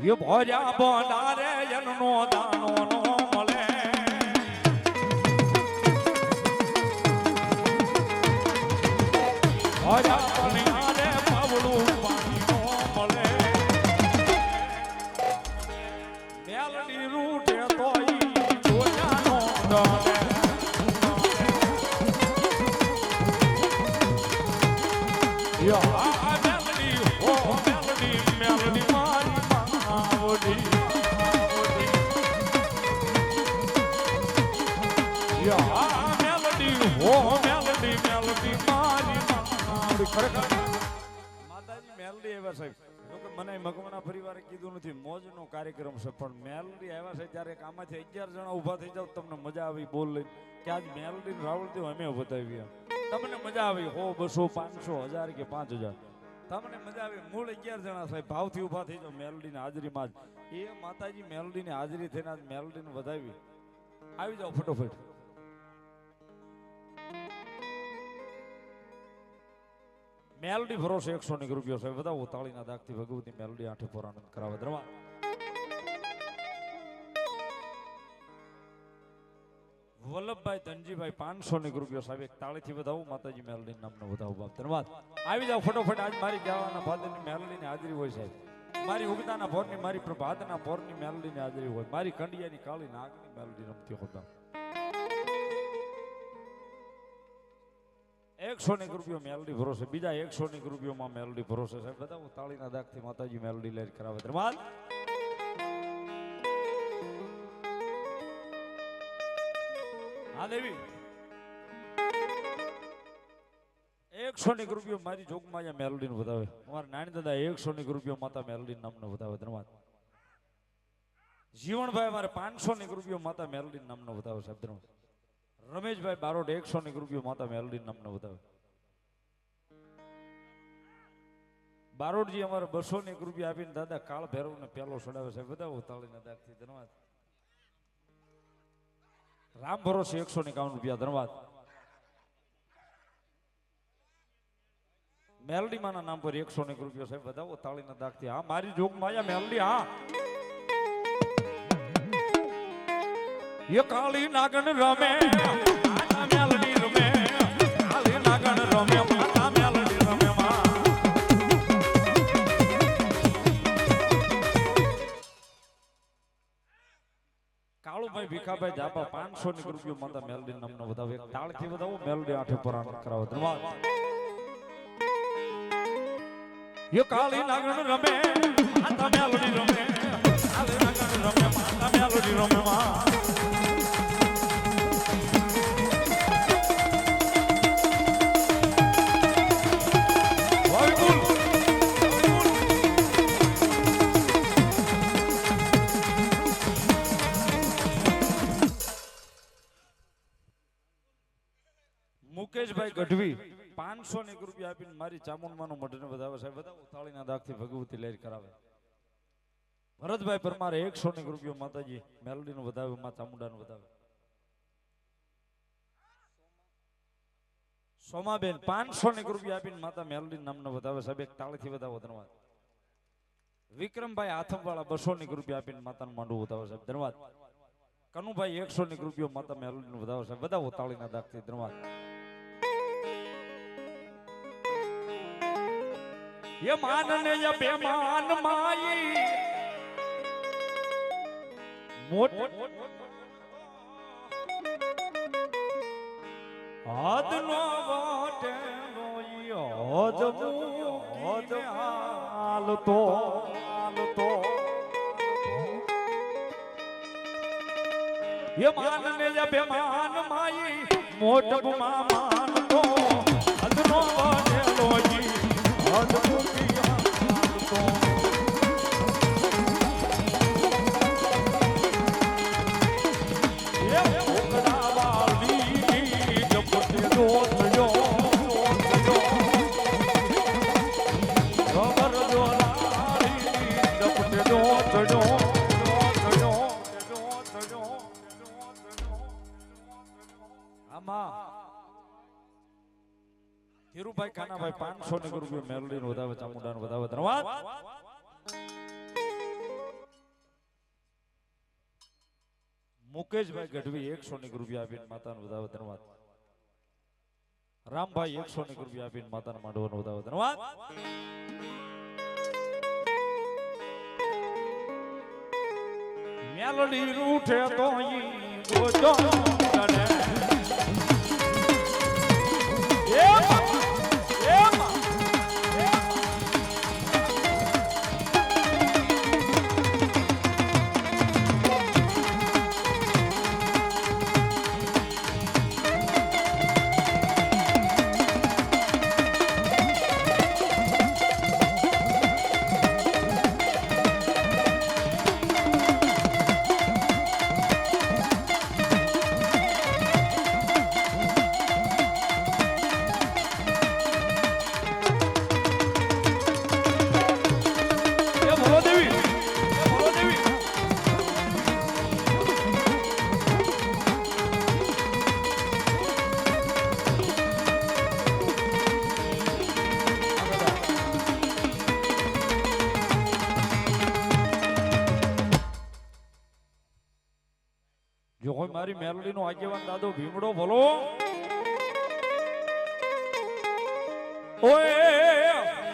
ભોજા બોલારે જનનો દાનો નો મળે ભોજા બોલારે પાવડું પાણી નો મળે મેલડી રૂટે તોય જોયાનો ડરે યા માતાજી, મેલડી આવ્યા સાહેબ. મને મકવાના પરિવારે કીધું નથી, મોજનો કાર્યક્રમ છે, પણ મેલડી આવ્યા છે ત્યારે આમાંથી અગિયાર જણા ઊભા થઈ જાવ તમને મજા આવી બોલ લઈને. કે આજ મેલડી રાવળદેવ અમે બતાવી તમને મજા આવી, હો, બસો, પાંચસો, હજાર કે પાંચ હજાર. તમને મજા આવી, મૂળ અગિયાર જણા સાહેબ, ભાવથી ઊભા થઈ જાવ મેલડીની હાજરીમાં જ. એ માતાજી મેલડીની હાજરી થઈને આજ મેલડીને વધાવી. આવી જાઓ ફટોફટ. મેલડી ભરોસે એકસો ની રૂપિયો સાહેબ બધા ઉતાળીના દાગથી ભગવતી મેલડી આઠે પર આનંદ કરાવે. વલ્લભભાઈ ધનજીભાઈ પાંચસો ની રૂપિયો સાહેબ, એક તાળીથી વધાવું, માતાજી મેલડી નામનો વધાવું બાપ. ધન્યવાદ આવી જાઓ ફટોફટ, આજ મારી જવાના મેલડી મેલડીની હાજરી હોય સાહેબ. મારી ઉગતાના ભોરની મારી પ્રભાતના ભોરની મેલડીની હાજરી હોય. મારી કંડિયાની કાળી નાગની મેલડી રમતી હોય એકસો એક રૂપિયો મેલડી ભરોસે, બીજા એકસો એક રૂપિયોમાં મેલડી ભરોસે સાહેબ. બધા તાળીના દાગથી માતાજી મેલડી લઈ કરાવે ધન્યવાદ હા દેવી એકસો એક રૂપિયો મારી જોગમાં અહીંયા મેલડી નું બતાવે અમારા નાની દાદા એકસો એક રૂપિયો માતા મેલડી નામનો બતાવે ધન્યવાદ. જીવણભાઈ અમારે પાંચસો એક રૂપિયો માતા મેલડી નામનો બતાવે સાહેબ. ધન્યવાદ. રમેશભાઈ બારોટ એકસો ની રૂપિયો માતા મેલડી નામનો બતાવે બારોટજી અમારે બસો ની રૂપિયા આપીને દાદા કાળ ભૈરવ ને પેલો સડાવે છે. બધા ઉતાળીને દાખથી ધન્યવાદ. રામ ભરોસે એકસો ની કાવન રૂપિયા, ધન્યવાદ. મેલડી માના નામ પર એકસો ની રૂપિયા સાહેબ બધા તાળીના દાખથી હા, મારી જોગ માયા મેલડી, હા. એ કાળી નાગણ રમે મેલડી રમે. કાળી નાગણ રમે, માતા મેલડી રમે કાળુભાઈ ભીખાભાઈ જાપા પાંચસો ની રૂપિયો માતા મેલડી નામનો વધાવે. એક તાળથી વધાવો, મેલડી આઠે પર કરાવો. ધન્યવાદ. યો કાળી નાગણ રમે, માતા મેલડી રમે. મુકેશભાઈ ગઢવી પાંચસો ની રૂપિયા આપીને મારી ચામુંડમાનું મઢને વધાવે સાહેબ. બધા ઉતાળીના દાખથી ભગવતી લહેર કરાવે. ભરતભાઈ પરમારે એકસો ની રૂપિયો માતાજી મેલડીનું વધાવે મા ચામુંડાનું વધાવે. સોમાબેન પાંચસો ની રૂપિયા આપીને માતા મેલડી નામનો વધાવે સાહેબ. એક તાળીથી વધાવો ધન્યવાદ. વિક્રમભાઈ આથમવાળા બસો ની રૂપિયા આપીને માતાનું માંડવું વધાવે સાહેબ. ધન્યવાદ. કનુભાઈ એકસો ની રૂપિયો માતા મેલડીનું વધાવે સાહેબ. બધા ઉતાળીના દાખથી ધન્યવાદ. એ માન ને એ બેમાન માઈ મોટ હાથ નો વાટે નો હોજ હોજ હાલતો હાલતો. એ માન ને એ બેમાન માઈ મોટ ગુમા માન તો હાથ નો વાટે નો ધીરુભાઈ કાનાભાઈ પાંચસો ને રૂપિયા મેરડી નું વધાવે ચામુંડા નું વધાવે. ધનવાદ મુકેશભાઈ ગઢવી એકસો ને રૂપિયા આપીને માતાનું વધારે ધનવાદ રામભાઈ એકસો ની રૂપિયા આપીને માતાના માંડવાનો બધા ધન્યવાદ મેલડી રૂઠે તો ઈ જો કોઈ મારી મેલડી નો આગેવાન દાદો ભીમડો ભલો ઓય